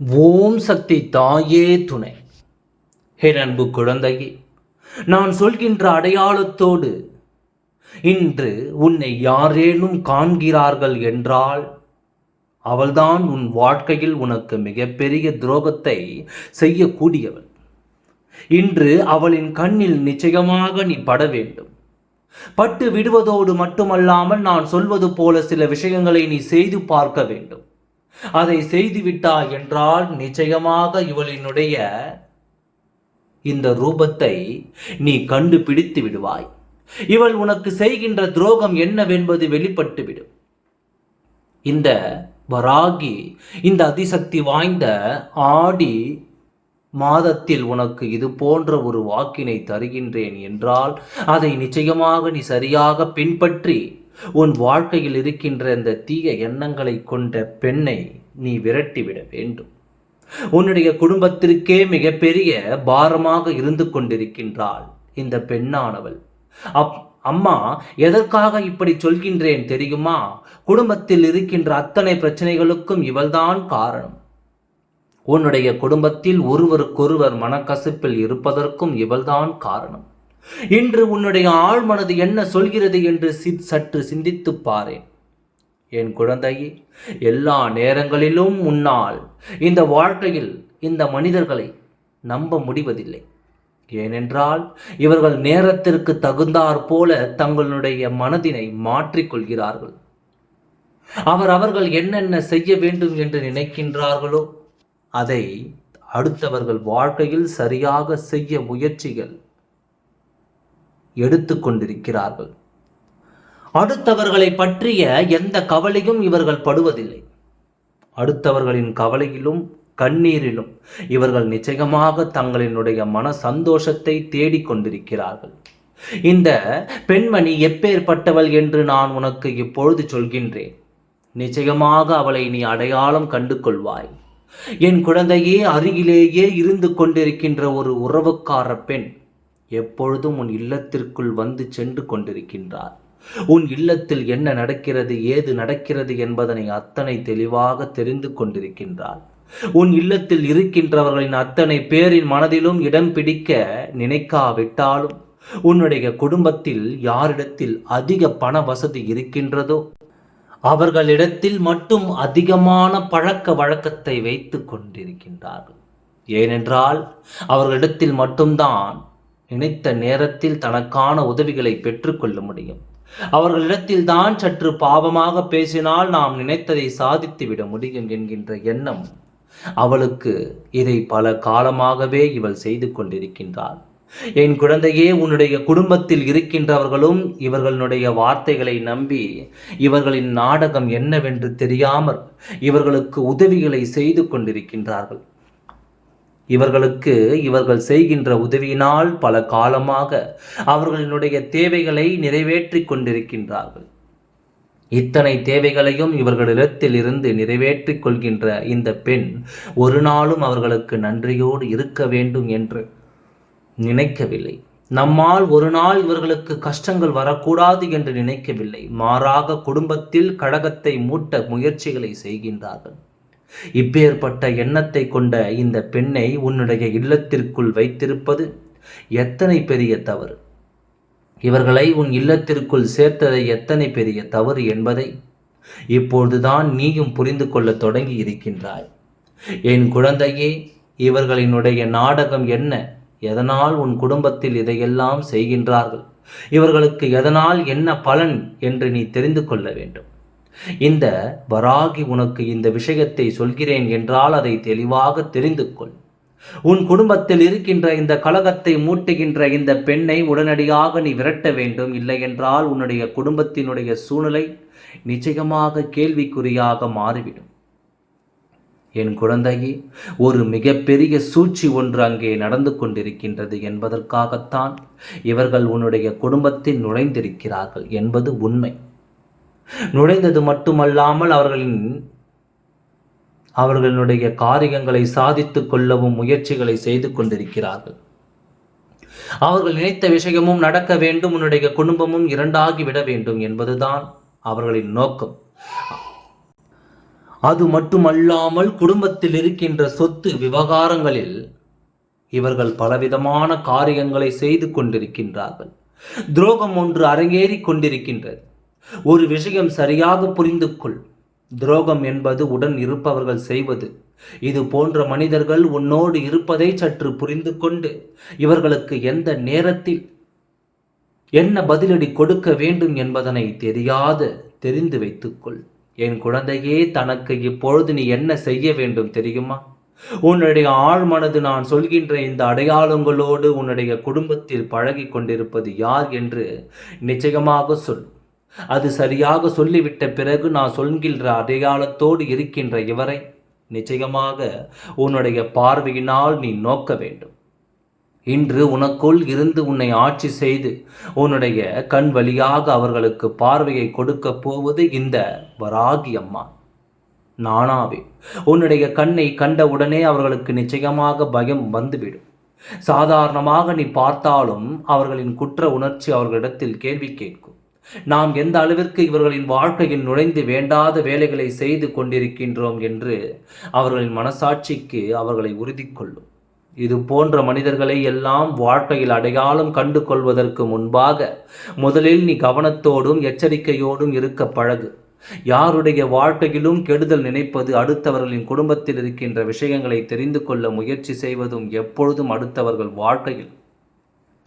ஓம் சக்தி தாயே துணை. ஹே அன்பு குழந்தையே நான் சொல்கின்ற அடையாளத்தோடு இன்று உன்னை யாரேனும் காண்கிறார்கள் என்றால் அவள்தான் உன் வாழ்க்கையில் உனக்கு மிகப்பெரிய துரோகத்தை செய்யக்கூடியவள். இன்று அவளின் கண்ணில் நிச்சயமாக நீ பட வேண்டும். பட்டு விடுவதோடு மட்டுமல்லாமல் நான் சொல்வது போல சில விஷயங்களை நீ செய்து பார்க்க வேண்டும். அதை செய்துவிட்டா என்றால் நிச்சயமாக இவளினுடைய இந்த ரூபத்தை நீ கண்டுபிடித்து விடுவாய். இவள் உனக்கு செய்கின்ற துரோகம் என்னவென்பது வெளிப்பட்டுவிடும். இந்த வராகி இந்த அதிசக்தி வாய்ந்த ஆடி மாதத்தில் உனக்கு இது போன்ற ஒரு வாக்கினை தருகின்றேன் என்றால் அதை நிச்சயமாக நீ சரியாக பின்பற்றி உன் வாழ்க்கையில் இருக்கின்ற இந்த தீய எண்ணங்களை கொண்ட பெண்ணை நீ விரட்டிவிட வேண்டும். உன்னுடைய குடும்பத்திற்கே மிகப்பெரிய பாரமாக இருந்து கொண்டிருக்கின்றாள் இந்த பெண்ணானவள். அப் அம்மா எதற்காக இப்படி சொல்கின்றேன் தெரியுமா? குடும்பத்தில் இருக்கின்ற அத்தனை பிரச்சனைகளுக்கும் இவள்தான் காரணம். உன்னுடைய குடும்பத்தில் ஒருவருக்கொருவர் மனக்கசப்பில் இருப்பதற்கும் இவள்தான் காரணம். இன்று உன்னுடைய ஆழ்மனது என்ன சொல்கிறது என்று சி- சற்று சிந்தித்துப் பாரேன். என் குழந்தையே எல்லா நேரங்களிலும் முன்னால் இந்த வாழ்க்கையில் இந்த மனிதர்களை நம்ப முடிவதில்லை. ஏனென்றால் இவர்கள் நேரத்திற்கு தகுந்தாற் போல தங்களுடைய மனதினை மாற்றிக்கொள்கிறார்கள் அவர் அவர்கள் என்னென்ன செய்ய வேண்டும் என்று நினைக்கின்றார்களோ அதை அடுத்தவர்கள் வாழ்க்கையில் சரியாக செய்ய முயற்சிகள் எடுத்துக்கொண்டிருக்கிறார்கள். அடுத்தவர்களை பற்றிய எந்த கவலையும் இவர்கள் படுவதில்லை. அடுத்தவர்களின் கவலையிலும் கண்ணீரிலும் இவர்கள் நிச்சயமாக தங்களினுடைய மன சந்தோஷத்தை தேடிக் கொண்டிருக்கிறார்கள். இந்த பெண்மணி எப்பேற்பட்டவள் என்று நான் உனக்கு இப்பொழுது சொல்கின்றேன். நிச்சயமாக அவளை நீ அடையாளம் கண்டு கொள்வாய். என் குழந்தையே அருகிலேயே இருந்து கொண்டிருக்கின்ற ஒரு உறவுக்கார பெண். எப்பொழுதும் உன் இல்லத்திற்குள் வந்து சென்று கொண்டிருக்கின்றார். உன் இல்லத்தில் என்ன நடக்கிறது ஏது நடக்கிறது என்பதனை அத்தனை தெளிவாக தெரிந்து கொண்டிருக்கின்றார். உன் இல்லத்தில் இருக்கின்றவர்களின் அத்தனை பேரின் மனதிலும் இடம் பிடிக்க நினைக்காவிட்டாலும் உன்னுடைய குடும்பத்தில் யாரிடத்தில் அதிக பண வசதி இருக்கின்றதோ அவர்களிடத்தில் மட்டும் அதிகமான பழக்க வழக்கத்தை வைத்து கொண்டிருக்கின்றார்கள். ஏனென்றால் அவர்களிடத்தில் மட்டும்தான் நினைத்த நேரத்தில் தனக்கான உதவிகளை பெற்றுக்கொள்ள முடியும். அவர்களிடத்தில் தான் சற்று பாவமாக பேசினால் நாம் நினைத்ததை சாதித்து விட முடியும் என்கின்ற எண்ணம் அவளுக்கு இதை பல காலமாகவே இவள் செய்து கொண்டிருக்கின்றாள். என் குழந்தையே உன்னுடைய குடும்பத்தில் இருக்கின்றவர்களும் இவர்களுடைய வார்த்தைகளை நம்பி இவர்களின் நாடகம் என்னவென்று தெரியாமல் இவர்களுக்கு உதவிகளை செய்து கொண்டிருக்கின்றார்கள். இவர்களுக்கு இவர்கள் செய்கின்ற உதவியினால் பல காலமாக அவர்களினுடைய தேவைகளை நிறைவேற்றி கொண்டிருக்கின்றார்கள். இத்தனை தேவைகளையும் இவர்களிடத்தில் இருந்து நிறைவேற்றிக் கொள்கின்ற இந்த பெண் ஒரு நாளும் அவர்களுக்கு நன்றியோடு இருக்க வேண்டும் என்று நினைக்கவில்லை. நம்மால் ஒரு நாள் இவர்களுக்கு கஷ்டங்கள் வரக்கூடாது என்று நினைக்கவில்லை. மாறாக குடும்பத்தில் கழகத்தை மூட்ட முயற்சிகளை செய்கின்றார்கள். இப்பேற்பட்ட எண்ணத்தை கொண்ட இந்த பெண்ணை உன்னுடைய இல்லத்திற்குள் வைத்திருப்பது எத்தனை பெரிய தவறு? இவர்களை உன் இல்லத்திற்குள் சேர்த்ததை எத்தனை பெரிய தவறு என்பதை இப்பொழுதுதான் நீயும் புரிந்து கொள்ளத் தொடங்கி இருக்கின்றாய். என் குழந்தையே இவர்களினுடைய நாடகம் என்ன? எதனால் உன் குடும்பத்தில் இதையெல்லாம் செய்கின்றார்கள்? இவர்களுக்கு எதனால் என்ன பலன் என்று நீ தெரிந்து கொள்ள வேண்டும். இந்த வராகி உனக்கு இந்த விஷயத்தை சொல்கிறேன் என்றால் அதை தெளிவாக தெரிந்து கொள் உன் குடும்பத்தில் இருக்கின்ற இந்த கலகத்தை மூட்டுகின்ற இந்த பெண்ணை உடனடியாக நீ விரட்ட வேண்டும். இல்லை என்றால் உன்னுடைய குடும்பத்தினுடைய சூழ்நிலை நிச்சயமாக கேள்விக்குறியாக மாறிவிடும். என் குழந்தையே ஒரு மிகப்பெரிய சூழ்ச்சி ஒன்று அங்கே நடந்து கொண்டிருக்கின்றது என்பதற்காகத்தான் இவர்கள் உன்னுடைய குடும்பத்தில் நுழைந்திருக்கிறார்கள் என்பது உண்மை. நுழைந்தது மட்டுமல்லாமல் அவர்களின் அவர்களுடைய காரியங்களை சாதித்துக் கொள்ளவும் முயற்சிகளை செய்து கொண்டிருக்கிறார்கள். அவர்கள் நினைத்த விஷயமும் நடக்க வேண்டும் உன்னுடைய குடும்பமும் இரண்டாகி விட வேண்டும் என்பதுதான் அவர்களின் நோக்கம். அது மட்டுமல்லாமல் குடும்பத்தில் இருக்கின்ற சொத்து விவகாரங்களில் இவர்கள் பலவிதமான காரியங்களை செய்து கொண்டிருக்கின்றார்கள். துரோகம் ஒன்று அரங்கேறி கொண்டிருக்கின்றது. ஒரு விஷயம் சரியாக புரிந்து கொள் துரோகம் என்பது உடன் இருப்பவர்கள் செய்வது. இது போன்ற மனிதர்கள் உன்னோடு இருப்பதை சற்று புரிந்து கொண்டு இவர்களுக்கு எந்த நேரத்தில் என்ன பதிலடி கொடுக்க வேண்டும் என்பதனை தெரியாது தெரிந்து வைத்துக்கொள். என் குழந்தையே தனக்கு இப்பொழுது நீ என்ன செய்ய வேண்டும் தெரியுமா? உன்னுடைய ஆழ்மனது நான் சொல்கின்ற இந்த அடையாளங்களோடு உன்னுடைய குடும்பத்தில் பழகி கொண்டிருப்பது யார் என்று நிச்சயமாக சொல். அது சரியாக சொல்லிவிட்ட பிறகு நான் சொல்கின்ற அடையாளத்தோடு இருக்கின்ற இவரை நிச்சயமாக உன்னுடைய பார்வையினால் நீ நோக்க வேண்டும். இன்று உனக்குள் இருந்து உன்னை ஆட்சி செய்து உன்னுடைய கண் வழியாக அவர்களுக்கு பார்வையை கொடுக்க போவது இந்த வராகி அம்மா. நானாவே உன்னுடைய கண்ணை கண்டவுடனே அவர்களுக்கு நிச்சயமாக பயம் வந்துவிடும். சாதாரணமாக நீ பார்த்தாலும் அவர்களின் குற்ற உணர்ச்சி அவர்களிடத்தில் கேள்வி கேட்கும். நாம் எந்த அளவிற்கு இவர்களின் வாழ்க்கையில் நுழைந்து வேண்டாத வேலைகளை செய்து கொண்டிருக்கின்றோம் என்று அவர்களின் மனசாட்சிக்கு அவர்களை உறுதி கொள்ளும் இது போன்ற மனிதர்களை எல்லாம் வாழ்க்கையில் அடையாளம் கண்டு கொள்வதற்கு முன்பாக முதலில் நீ கவனத்தோடும் எச்சரிக்கையோடும் இருக்க பழகு. யாருடைய வாழ்க்கையிலும் கெடுதல் நினைப்பது அடுத்தவர்களின் குடும்பத்தில் இருக்கின்ற விஷயங்களை தெரிந்து கொள்ள முயற்சி செய்வதும் எப்பொழுதும் அடுத்தவர்கள் வாழ்க்கையில்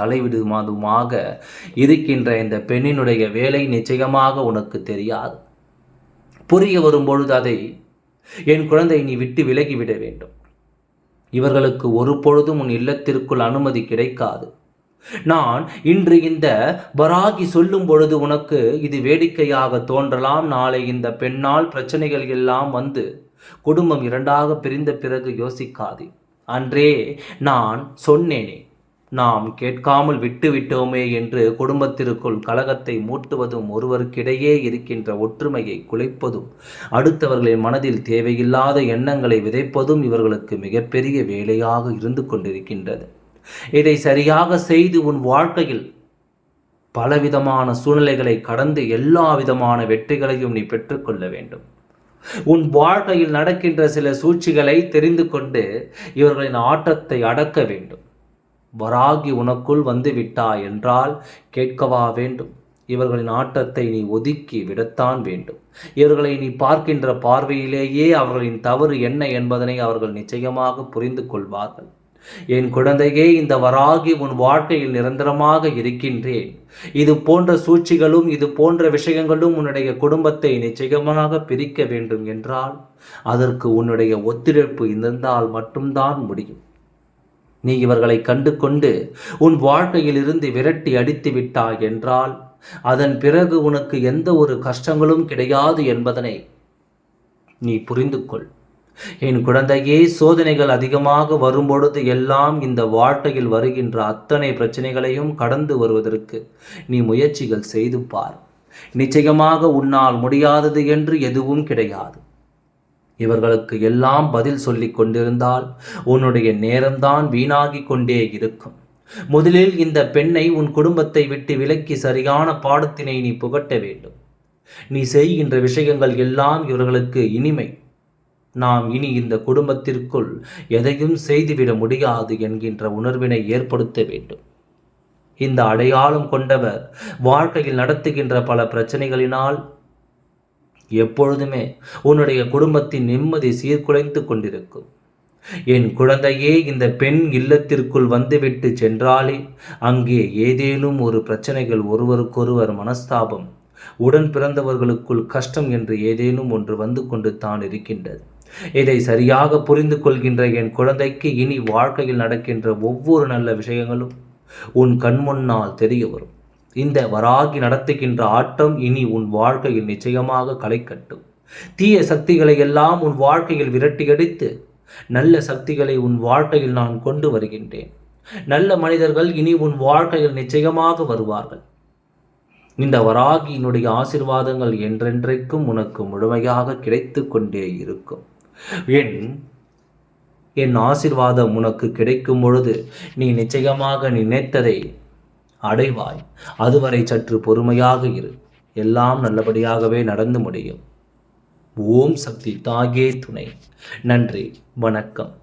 தலைவிடுமாதுமாக இருக்கின்ற இந்த பெண்ணினுடைய வேலை நிச்சயமாக உனக்கு தெரியாது. புரிய வரும்பொழுது அதை என் குழந்தை நீ விட்டு விலகிவிட வேண்டும். இவர்களுக்கு ஒரு பொழுதும் உன் இல்லத்திற்குள் அனுமதி கிடைக்காது. நான் இன்று இந்த பராகி சொல்லும் பொழுது உனக்கு இது வேடிக்கையாக தோன்றலாம். நாளை இந்த பெண்ணால் பிரச்சனைகள் எல்லாம் வந்து குடும்பம் இரண்டாக பிரிந்த பிறகு யோசிக்காது. அன்றே நான் சொன்னேனே. நாம் கேட்காமல் விட்டுவிட்டோமே என்று குடும்பத்திற்குள் கலகத்தை மூட்டுவதும் ஒருவருக்கிடையே இருக்கின்ற ஒற்றுமையை குலைப்பதும் அடுத்தவர்களின் மனதில் தேவையில்லாத எண்ணங்களை விதைப்பதும் இவர்களுக்கு மிகப்பெரிய வேலையாக இருந்து கொண்டிருக்கின்றது. இதை சரியாக செய்து உன் வாழ்க்கையில் பலவிதமான சூழ்நிலைகளை கடந்து எல்லா விதமான வெற்றிகளையும் நீ பெற்றுக்கொள்ள வேண்டும். உன் வாழ்க்கையில் நடக்கின்ற சில சூழ்ச்சிகளை தெரிந்து கொண்டு இவர்களின் ஆட்டத்தை அடக்க வேண்டும். வராகி உனக்குள் வந்து விட்டா என்றால் கேட்கவா வேண்டும். இவர்களின் ஆட்டத்தை நீ ஒதுக்கி விடத்தான் வேண்டும். இவர்களை நீ பார்க்கின்ற பார்வையிலேயே அவர்களின் தவறு என்ன என்பதனை அவர்கள் நிச்சயமாக புரிந்து கொள்வார்கள். என் குழந்தையே இந்த வராகி உன் வாழ்க்கையில் நிரந்தரமாக இருக்கின்றேன். இது போன்ற சூழ்ச்சிகளும் இது போன்ற விஷயங்களும் உன்னுடைய குடும்பத்தை நிச்சயமாக பிரிக்க வேண்டும் என்றால் அதற்கு உன்னுடைய ஒத்துழைப்பு இருந்தால் மட்டும்தான் முடியும். நீ இவர்களை கண்டு கொண்டு உன் வாழ்க்கையில் இருந்து விரட்டி அடித்து விட்டாய் என்றால் அதன் பிறகு உனக்கு எந்த ஒரு கஷ்டங்களும் கிடையாது என்பதனை நீ புரிந்து கொள் என் குழந்தையே சோதனைகள் அதிகமாக வரும்பொழுது எல்லாம் இந்த வாழ்க்கையில் வருகின்ற அத்தனை பிரச்சனைகளையும் கடந்து வருவதற்கு நீ முயற்சிகள் செய்து பார். நிச்சயமாக உன்னால் முடியாதது என்று எதுவும் கிடையாது. இவர்களுக்கு எல்லாம் பதில் சொல்லி கொண்டிருந்தால் உன்னுடைய நேரம்தான் வீணாகி கொண்டே இருக்கும். முதலில் இந்த பெண்ணை உன் குடும்பத்தை விட்டு விலக்கி சரியான பாடத்தினை நீ புகட்ட வேண்டும். நீ செய்கின்ற விஷயங்கள் எல்லாம் இவர்களுக்கு இனிமை. நாம் இனி இந்த குடும்பத்திற்குள் எதையும் செய்துவிட முடியாது என்கின்ற உணர்வினை ஏற்படுத்த வேண்டும். இந்த அடையாளம் கொண்டவர் வாழ்க்கையில் நடத்துகின்ற பல பிரச்சனைகளினால் எப்பொழுதுமே உன்னுடைய குடும்பத்தின் நிம்மதி சீர்குலைந்து கொண்டிருக்கும். என் குழந்தையே இந்த பெண் இல்லத்திற்குள் வந்துவிட்டு சென்றாலே அங்கே ஏதேனும் ஒரு பிரச்சனைகள் ஒருவருக்கொருவர் மனஸ்தாபம் உடன் பிறந்தவர்களுக்குள் கஷ்டம் என்று ஏதேனும் ஒன்று வந்து கொண்டு தான் இருக்கின்றது. இதை சரியாக புரிந்து கொள்கின்ற என் குழந்தைக்கு இனி வாழ்க்கையில் நடக்கின்ற ஒவ்வொரு நல்ல விஷயங்களும் உன் கண்முன்னால் தெரிய வரும். இந்த வராகி நடத்துகின்ற ஆட்டம் இனி உன் வாழ்க்கையில் நிச்சயமாக களை கட்டும். தீய சக்திகளை எல்லாம் உன் வாழ்க்கையில் விரட்டியடித்து நல்ல சக்திகளை உன் வாழ்க்கையில் நான் கொண்டு வருகின்றேன். நல்ல மனிதர்கள் இனி உன் வாழ்க்கையில் நிச்சயமாக வருவார்கள். இந்த வராகியினுடைய ஆசிர்வாதங்கள் என்றென்றைக்கும் உனக்கு முழுமையாக கிடைத்து கொண்டே இருக்கும். என் என் ஆசிர்வாதம் உனக்கு கிடைக்கும் பொழுது நீ நிச்சயமாக நினைத்ததை அடைவாய். அதுவரை சற்று பொறுமையாக இரு. எல்லாம் நல்லபடியாகவே நடந்து முடியும். ஓம் சக்தி தாகே துணை. நன்றி. வணக்கம்.